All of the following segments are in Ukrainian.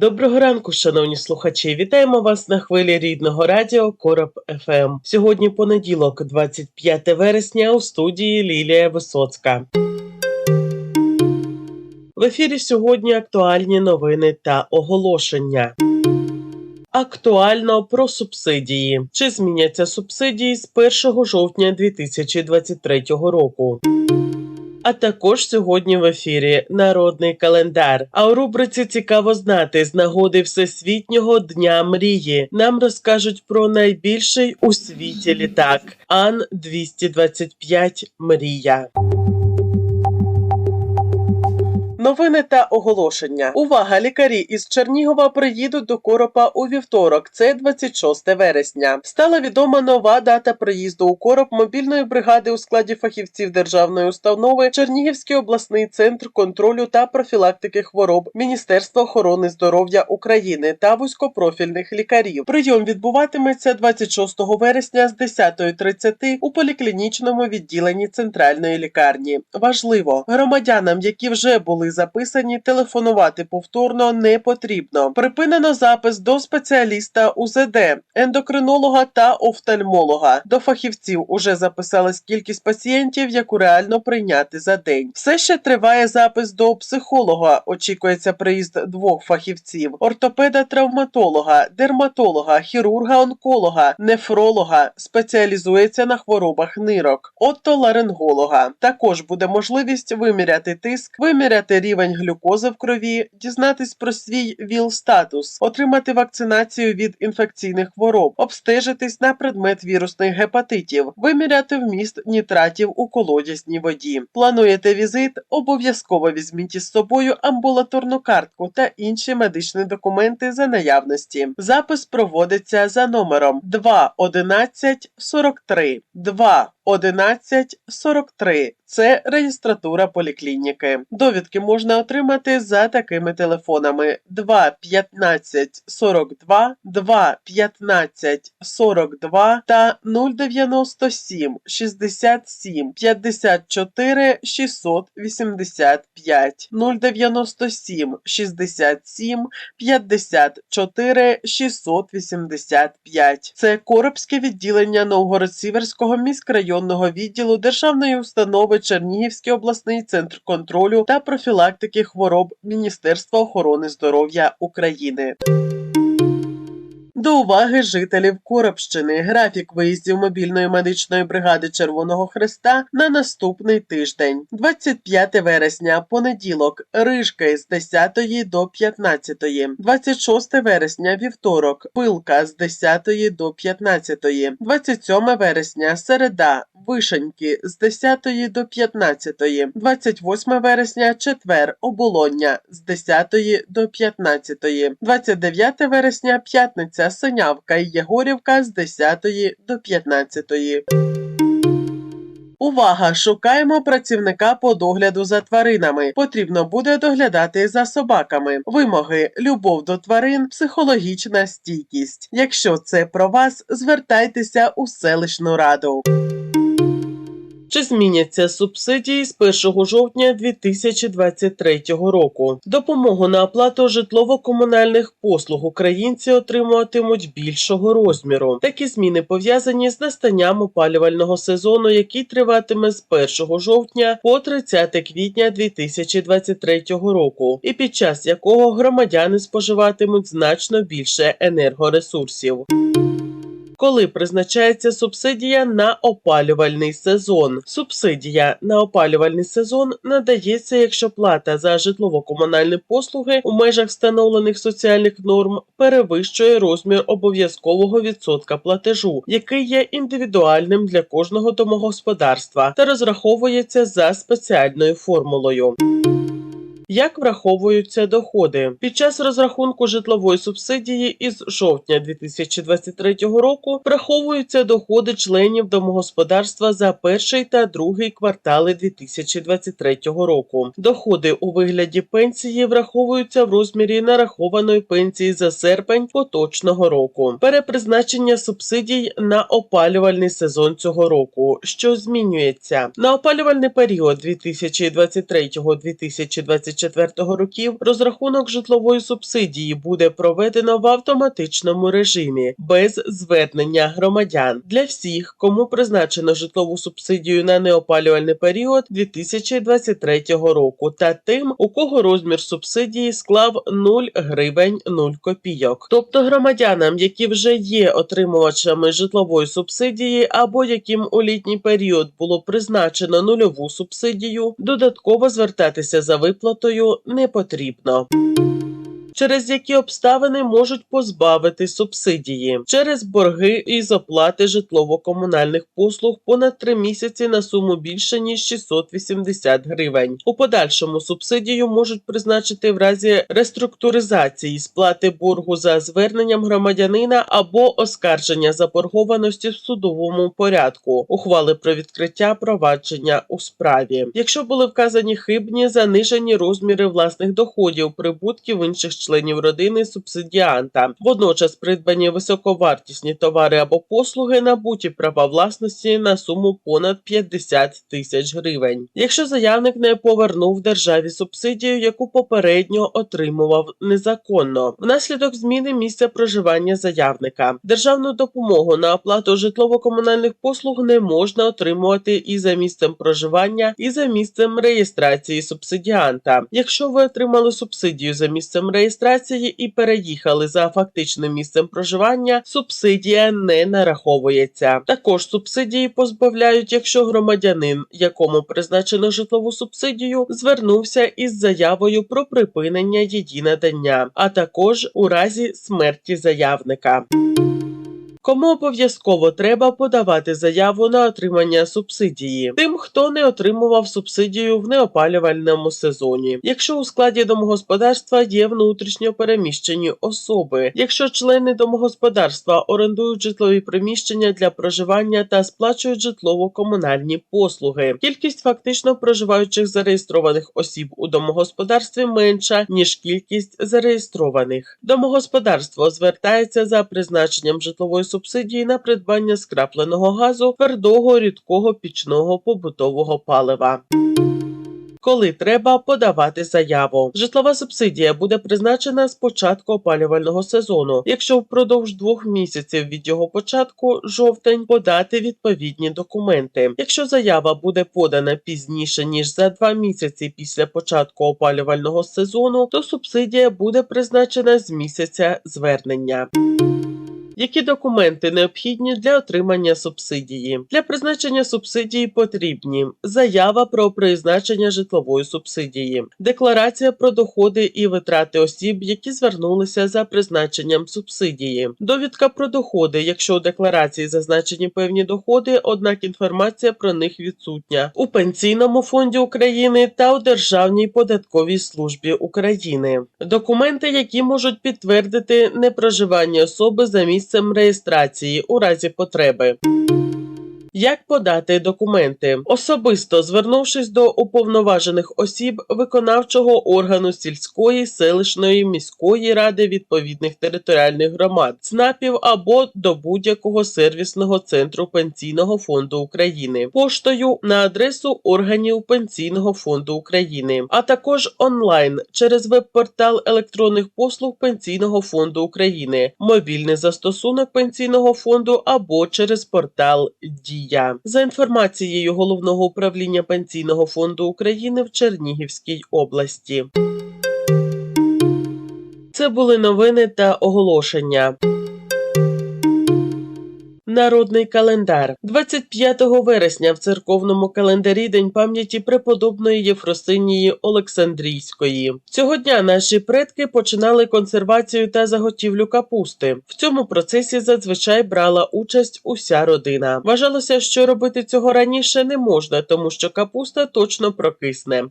Доброго ранку, шановні слухачі. Вітаємо вас на хвилі рідного радіо Короб ФМ. Сьогодні понеділок, 25 вересня, у студії Лілія Висоцька. В ефірі сьогодні актуальні новини та оголошення. Актуально про субсидії. Чи зміняться субсидії з 1 жовтня 2023 року? А також сьогодні в ефірі народний календар. А у рубриці цікаво знати з нагоди Всесвітнього дня мрії. Нам розкажуть про найбільший у світі літак Ан 225 Мрія. Новини та оголошення. Увага! Лікарі із Чернігова приїдуть до Коропа у вівторок. Це 26 вересня. Стала відома нова дата приїзду у Короб мобільної бригади у складі фахівців державної установи Чернігівський обласний центр контролю та профілактики хвороб Міністерства охорони здоров'я України та вузькопрофільних лікарів. Прийом відбуватиметься 26 вересня з 10.30 у поліклінічному відділенні центральної лікарні. Важливо громадянам, які вже були записані, телефонувати повторно не потрібно. Припинено запис до спеціаліста УЗД, ендокринолога та офтальмолога. До фахівців уже записалась кількість пацієнтів, яку реально прийняти за день. Все ще триває запис до психолога. Очікується приїзд двох фахівців: ортопеда-травматолога, дерматолога, хірурга-онколога, нефролога, спеціалізується на хворобах нирок, оттоларинголога. Також буде можливість виміряти тиск, виміряти рівень глюкози в крові, дізнатись про свій ВІЛ-статус, отримати вакцинацію від інфекційних хвороб, обстежитись на предмет вірусних гепатитів, виміряти вміст нітратів у колодязній воді. Плануєте візит? Обов'язково візьміть із собою амбулаторну картку та інші медичні документи за наявності. Запис проводиться за номером 2 11 43 2 11 43. Це реєстратура поліклініки. Довідки можна отримати за такими телефонами: 2 15 42, 2 15 42 та 097 67 54 685 097 67 54 685. Це Коробське відділення Новгород-Сіверського міськрайонного відділу Державної установи Чернігівський обласний центр контролю та профілактики хвороб Міністерства охорони здоров'я України. До уваги жителів Коробщини графік виїздів мобільної медичної бригади Червоного Христа на наступний тиждень. 25 вересня, понеділок, Рижки з 10 до 15. 26 вересня, вівторок, Пилка з 10 до 15. 27 вересня, середа, Вишеньки з 10 до 15. 28 вересня, четвер, Оболоння з 10 до 15. 29 вересня, п'ятниця, Синявка і Єгорівка з 10 до 15. Увага! Шукаємо працівника по догляду за тваринами. Потрібно буде доглядати за собаками. Вимоги: любов до тварин, психологічна стійкість. Якщо це про вас, звертайтеся у селищну раду. Чи зміняться субсидії з 1 жовтня 2023 року? Допомогу на оплату житлово-комунальних послуг українці отримуватимуть більшого розміру. Такі зміни пов'язані з настанням опалювального сезону, який триватиме з 1 жовтня по 30 квітня 2023 року, і під час якого громадяни споживатимуть значно більше енергоресурсів коли призначається субсидія на опалювальний сезон. Субсидія на опалювальний сезон надається, якщо плата за житлово-комунальні послуги у межах встановлених соціальних норм перевищує розмір обов'язкового відсотка платежу, який є індивідуальним для кожного домогосподарства та розраховується за спеціальною формулою. Як враховуються доходи під час розрахунку житлової субсидії із жовтня 2023 року враховуються доходи членів домогосподарства за перший та другий квартали 2023 року. Доходи у вигляді пенсії враховуються в розмірі нарахованої пенсії за серпень поточного року. Перепризначення субсидій на опалювальний сезон цього року, що змінюється на опалювальний період 2023-2024 років. Розрахунок житлової субсидії буде проведено в автоматичному режимі без звернення громадян для всіх, кому призначено житлову субсидію на неопалювальний період 2023 року, та тим, у кого розмір субсидії склав 0 гривень 0 копійок, тобто громадянам, які вже є отримувачами житлової субсидії, або яким у літній період було призначено нульову субсидію, додатково звертатися за виплатою не потрібно. Через які обставини можуть позбавити субсидії через борги із оплати житлово-комунальних послуг понад 3 місяці на суму більше ніж 680 гривень. У подальшому субсидію можуть призначити в разі реструктуризації сплати боргу за зверненням громадянина або оскарження заборгованості в судовому порядку, ухвали про відкриття провадження у справі. Якщо були вказані хибні занижені розміри власних доходів, прибутків інших членів родини субсидіанта, водночас придбані високовартісні товари або послуги, набуті права власності на суму понад 50 тисяч гривень. Якщо заявник не повернув державі субсидію, яку попередньо отримував незаконно, внаслідок зміни місця проживання заявника, державну допомогу на оплату житлово-комунальних послуг не можна отримувати і за місцем проживання, і за місцем реєстрації субсидіанта. Якщо ви отримали субсидію за місцем реєстрації і переїхали за фактичним місцем проживання, субсидія не нараховується. Також субсидії позбавляють, якщо громадянин, якому призначено житлову субсидію, звернувся із заявою про припинення її надання, а також у разі смерті заявника. Кому обов'язково треба подавати заяву на отримання субсидії? Тим, хто не отримував субсидію в неопалювальному сезоні, якщо у складі домогосподарства є внутрішньо переміщені особи, якщо члени домогосподарства орендують житлові приміщення для проживання та сплачують житлово-комунальні послуги, кількість фактично проживаючих зареєстрованих осіб у домогосподарстві менша ніж кількість зареєстрованих. Домогосподарство звертається за призначенням житлової субсидії на придбання скрапленого газу, твердого рідкого пічного побутового палива. Коли треба подавати заяву, житлова субсидія буде призначена з початку опалювального сезону. Якщо впродовж двох місяців від його початку жовтень подати відповідні документи. Якщо заява буде подана пізніше ніж за два місяці після початку опалювального сезону, то субсидія буде призначена з місяця звернення. Які документи необхідні для отримання субсидії? Для призначення субсидії потрібні заява про призначення житлової субсидії, декларація про доходи і витрати осіб, які звернулися за призначенням субсидії, довідка про доходи, якщо у декларації зазначені певні доходи, однак інформація про них відсутня у пенсійному фонді України та у Державній податковій службі України. Документи, які можуть підтвердити непроживання особи за місцем реєстрації у разі потреби. Як подати документи, особисто звернувшись до уповноважених осіб виконавчого органу сільської, селищної, міської ради відповідних територіальних громад, ЦНАПів або до будь-якого сервісного центру Пенсійного фонду України, поштою на адресу органів Пенсійного фонду України, а також онлайн через веб-портал електронних послуг Пенсійного фонду України, мобільний застосунок Пенсійного фонду або через портал Дія. За інформацією головного управління Пенсійного фонду України в Чернігівській області. Це були новини та оголошення. Народний календар 25 вересня в церковному календарі День пам'яті преподобної Єфросинії Олександрійської. Цього дня наші предки починали консервацію та заготівлю капусти. В цьому процесі зазвичай брала участь уся родина. Вважалося, що робити цього раніше не можна, тому що капуста точно прокисне.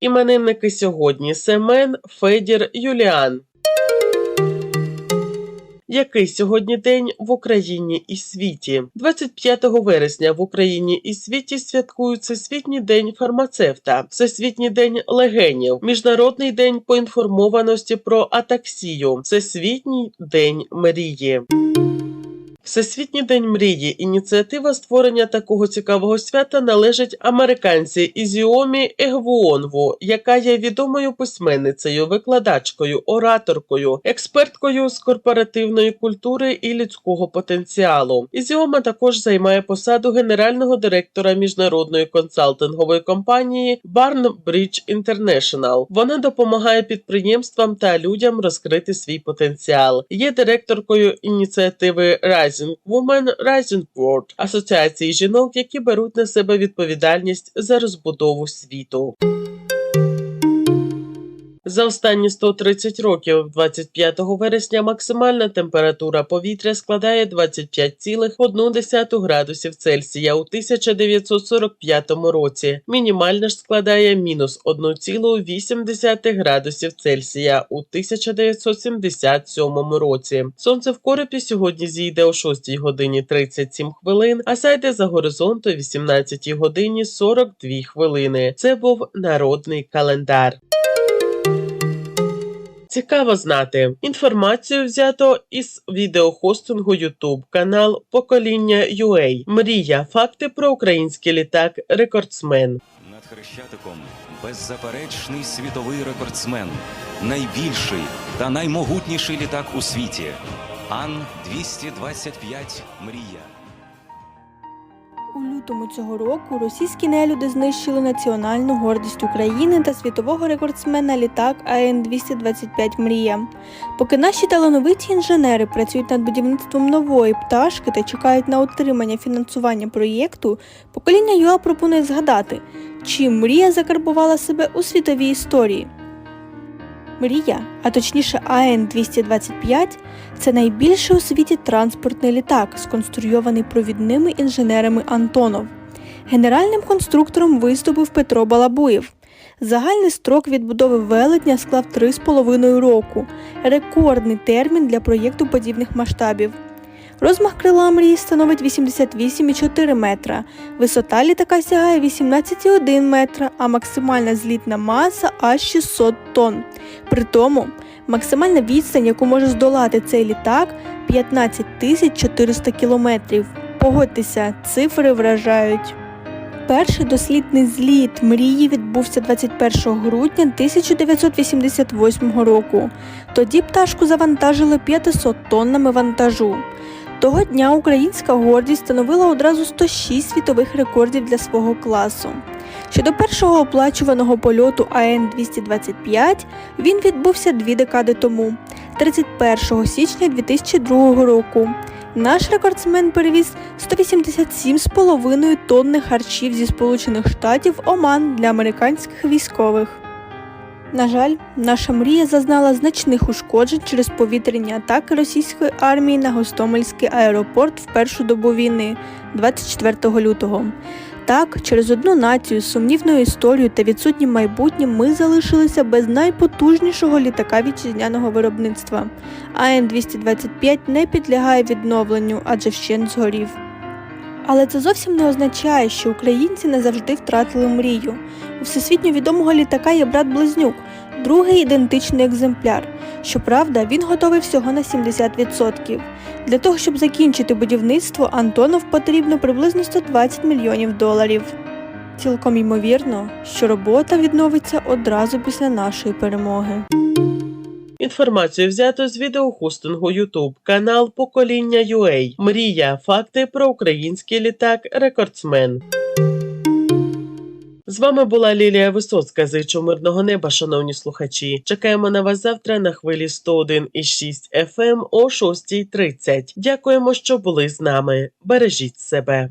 Іменинники сьогодні Семен, Федір, Юліан. Який сьогодні день в Україні і світі? 25 вересня в Україні і світі святкують Всесвітній день фармацевта, Всесвітній день легенів, Міжнародний день поінформованості про атаксію, Всесвітній день мрії. Всесвітній день мрії. Ініціатива створення такого цікавого свята належить американці Ізіомі Егвуонву, яка є відомою письменницею, викладачкою, ораторкою, експерткою з корпоративної культури і людського потенціалу. Ізіома також займає посаду генерального директора міжнародної консалтингової компанії Barn Bridge International. Вона допомагає підприємствам та людям розкрити свій потенціал. Є директоркою ініціативи Rising Women Rising World – асоціації жінок, які беруть на себе відповідальність за розбудову світу. За останні 130 років, 25 вересня, максимальна температура повітря складає 25,1 градусів Цельсія у 1945 році. Мінімальна ж складає мінус 1,8 градусів Цельсія у 1977 році. Сонце в коропі сьогодні зійде о 6 годині 37 хвилин, а зайде за горизонту о 18 годині 42 хвилини. Це був народний календар. Цікаво знати. Інформацію взято із відеохостингу YouTube, канал Покоління UA. Мрія. Факти про український літак Рекордсмен. Над Хрещатиком беззаперечний світовий рекордсмен, найбільший та наймогутніший літак у світі. Ан-225 Мрія. У лютому цього року російські нелюди знищили національну гордість України та світового рекордсмена літак АН-225 Мрія. Поки наші талановиті інженери працюють над будівництвом нової пташки та чекають на отримання фінансування проєкту, покоління ЮА пропонує згадати, чим мрія закарбувала себе у світовій історії. Мрія, а точніше АН-225 – це найбільший у світі транспортний літак, сконструйований провідними інженерами Антонов. Генеральним конструктором виступив Петро Балабуєв. Загальний строк відбудови велетня склав 3,5 року рекордний термін для проєкту подібних масштабів. Розмах крила мрії становить 88,4 метра, висота літака сягає 18,1 метра, а максимальна злітна маса аж 600 тонн. При тому максимальна відстань, яку може здолати цей літак, 15 тисяч 400 кілометрів. Погодьтеся, цифри вражають. Перший дослідний зліт мрії відбувся 21 грудня 1988 року. Тоді пташку завантажили 500 тоннами вантажу. Того дня українська гордість становила одразу 106 світових рекордів для свого класу. Щодо першого оплачуваного польоту АН-225, він відбувся дві декади тому, 31 січня 2002 року. Наш рекордсмен перевіз 187,5 тонни харчів зі Сполучених Штатів Оман для американських військових. На жаль, наша мрія зазнала значних ушкоджень через повітряні атаки російської армії на Гостомельський аеропорт в першу добу війни 24 лютого. Так, через одну націю з сумнівною історією та відсутнім майбутнім ми залишилися без найпотужнішого літака вітчизняного виробництва. АН-225 не підлягає відновленню, адже вщент згорів. Але це зовсім не означає, що українці не завжди втратили мрію. У всесвітньо відомого літака є брат Близнюк, другий ідентичний екземпляр. Щоправда, він готовий всього на 70%. Для того, щоб закінчити будівництво, Антонов потрібно приблизно 120 мільйонів доларів. Цілком ймовірно, що робота відновиться одразу після нашої перемоги. Інформацію взято з відеохостингу YouTube, канал Покоління UA. Мрія. Факти про український літак Рекордсмен. З вами була Лілія Висоцька. Зичу мирного неба, шановні слухачі. Чекаємо на вас завтра на хвилі 101,6 FM о 6.30. Дякуємо, що були з нами. Бережіть себе.